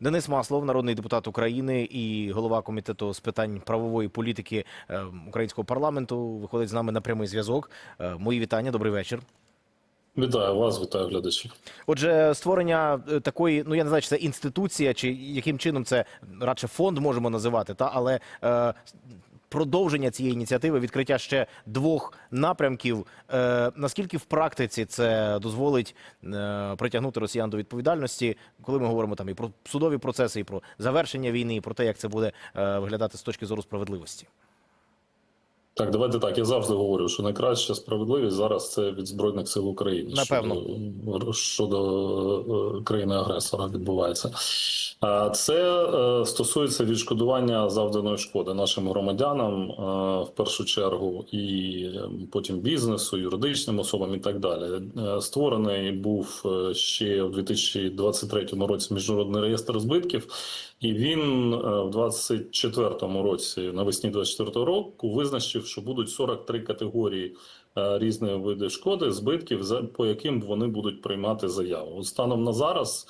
Денис Маслов, народний депутат України і голова комітету з питань правової політики е, українського парламенту, виходить з нами на прямий зв'язок. Е, Мої вітання, добрий вечір. Вітаю вас, вітаю глядачів. Отже, створення е, такої, ну я не знаю, чи це інституція, чи яким чином це радше фонд можемо називати, та але е, продовження цієї ініціативи, відкриття ще двох напрямків. Е, наскільки в практиці це дозволить е, притягнути росіян до відповідальності, коли ми говоримо там і про судові процеси, і про завершення війни, і про те, як це буде е, виглядати з точки зору справедливості? Так, давайте так. Я завжди говорю, що найкраща справедливість зараз це від збройних сил України. Напевно. щодо, щодо е, країни-агресора відбувається. А це е, стосується відшкодування завданої шкоди нашим громадянам е, в першу чергу, і потім бізнесу, юридичним особам і так далі. Створений був ще у 2023 році міжнародний реєстр збитків. І він е, в 24-му році, навесні 24-го року, визначив, що будуть 43 категорії е, різних видів шкоди, збитків, по яким вони будуть приймати заяву. Станом на зараз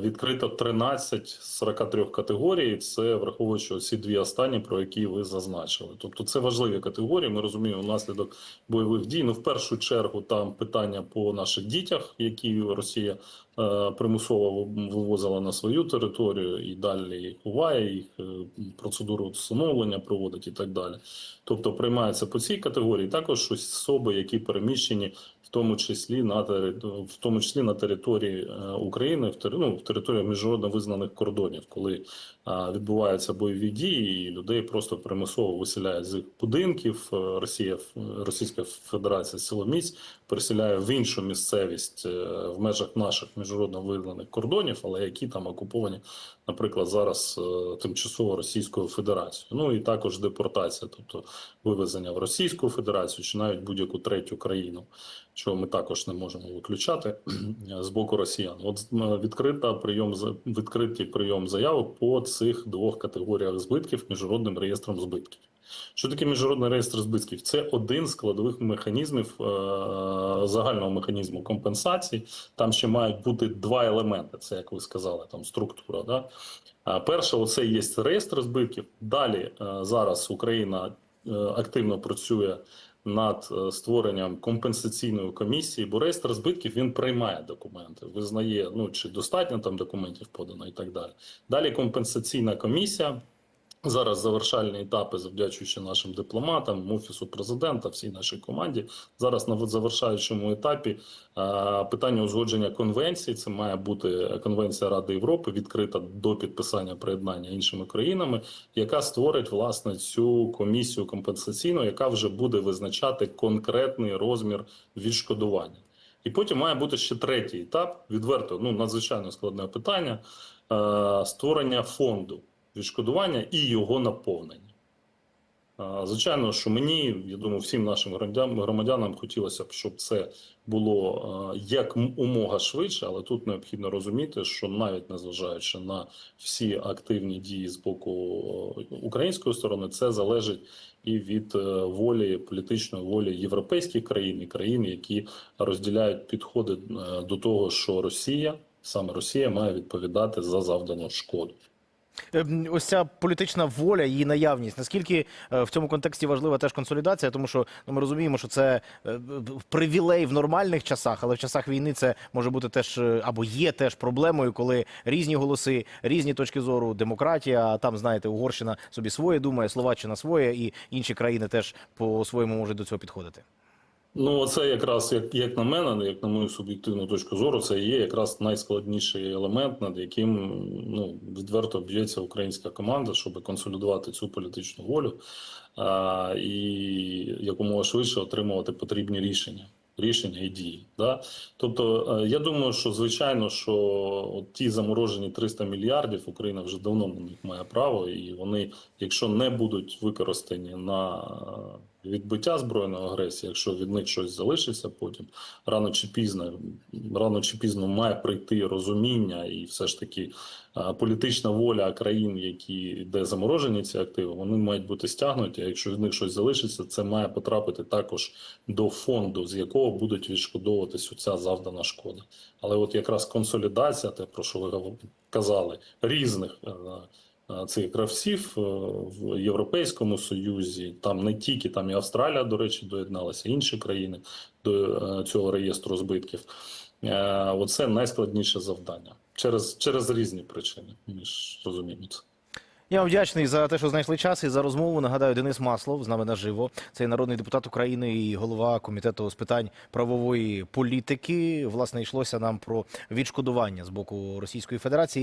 відкрито 13 з 43 категорій. Це враховуючи ці дві останні, про які ви зазначили. Тобто це важливі категорії. Ми розуміємо внаслідок бойових дій. Ну, в першу чергу, там питання по наших дітях, які Росія е, примусово вивозила на свою територію і далі їх їх е, процедуру встановлення проводить і так далі. Тобто приймається по цій категорії також особи, які переміщені в тому числі на в тому числі на території е, України, в ну, в території міжнародно визнаних кордонів, коли відбуваються бойові дії, і людей просто примусово виселяють з будинків. Е, Росія, Російська Федерація силоміць переселяє в іншу місцевість е, в межах наших міжнародно визнаних кордонів, але які там окуповані, наприклад, зараз е, тимчасово Російською Федерацією. Ну і також депортація, тобто вивезення в Російську Федерацію чи навіть будь-яку третю країну, що ми також не можемо виключати з боку росіян. От е, відкрита прийом відкритий прийом заявок по цих двох категоріях збитків міжнародним реєстром збитків. Що таке міжнародний реєстр збитків? Це один з складових механізмів е, загального механізму компенсації. Там ще мають бути два елементи. Це як ви сказали, там структура. Да? Перше, оце є реєстр збитків. Далі е, зараз Україна е, активно працює над е, створенням компенсаційної комісії, бо реєстр збитків він приймає документи, визнає, ну чи достатньо там документів подано і так далі. Далі компенсаційна комісія. Зараз завершальні етапи, завдячуючи нашим дипломатам, офісу президента, всій нашій команді. Зараз на завершаючому етапі е, питання узгодження конвенції. Це має бути конвенція Ради Європи, відкрита до підписання приєднання іншими країнами, яка створить власне цю комісію компенсаційну, яка вже буде визначати конкретний розмір відшкодування. І потім має бути ще третій етап. Відверто ну надзвичайно складне питання е, створення фонду відшкодування і його наповнення. Звичайно, що мені, я думаю, всім нашим громадянам, хотілося б, щоб це було як умога швидше, але тут необхідно розуміти, що навіть незважаючи на всі активні дії з боку української сторони, це залежить і від е, волі політичної волі європейських країн і країн, які розділяють підходи е, до того, що Росія, саме Росія, має відповідати за завдану шкоду. Ем, Ось ця політична воля, її наявність. Наскільки е, в цьому контексті важлива теж консолідація, тому що ну, ми розуміємо, що це е, привілей в нормальних часах, але в часах війни це може бути теж е, або є теж проблемою, коли різні голоси, різні точки зору, демократія. А там знаєте, Угорщина собі своє думає, Словаччина своє, і інші країни теж по своєму можуть до цього підходити. Ну, це якраз як, як на мене, як на мою суб'єктивну точку зору, це є якраз найскладніший елемент, над яким ну відверто б'ється українська команда, щоб консолідувати цю політичну волю а, і якомога швидше отримувати потрібні рішення. Рішення і дії, да тобто е, я думаю, що звичайно, що от ті заморожені 300 мільярдів Україна вже давно на них має право, і вони, якщо не будуть використані на відбиття збройної агресії, якщо від них щось залишиться потім, рано чи пізно, рано чи пізно має прийти розуміння і все ж таки політична воля країн, які де заморожені ці активи, вони мають бути стягнуті. Якщо від них щось залишиться, це має потрапити також до фонду, з якого будуть відшкодовуватись оця завдана шкода. Але от якраз консолідація, те про що ви казали, різних е, цих гравців е, в Європейському Союзі, там не тільки там і Австралія, до речі, доєдналася, інші країни до е, цього реєстру збитків. Е, Оце найскладніше завдання через, через різні причини. Ми розуміємо це. Я вам вдячний за те, що знайшли час і за розмову. Нагадаю, Денис Маслов з нами наживо. Це народний депутат України і голова комітету з питань правової політики. Власне, йшлося нам про відшкодування з боку Російської Федерації.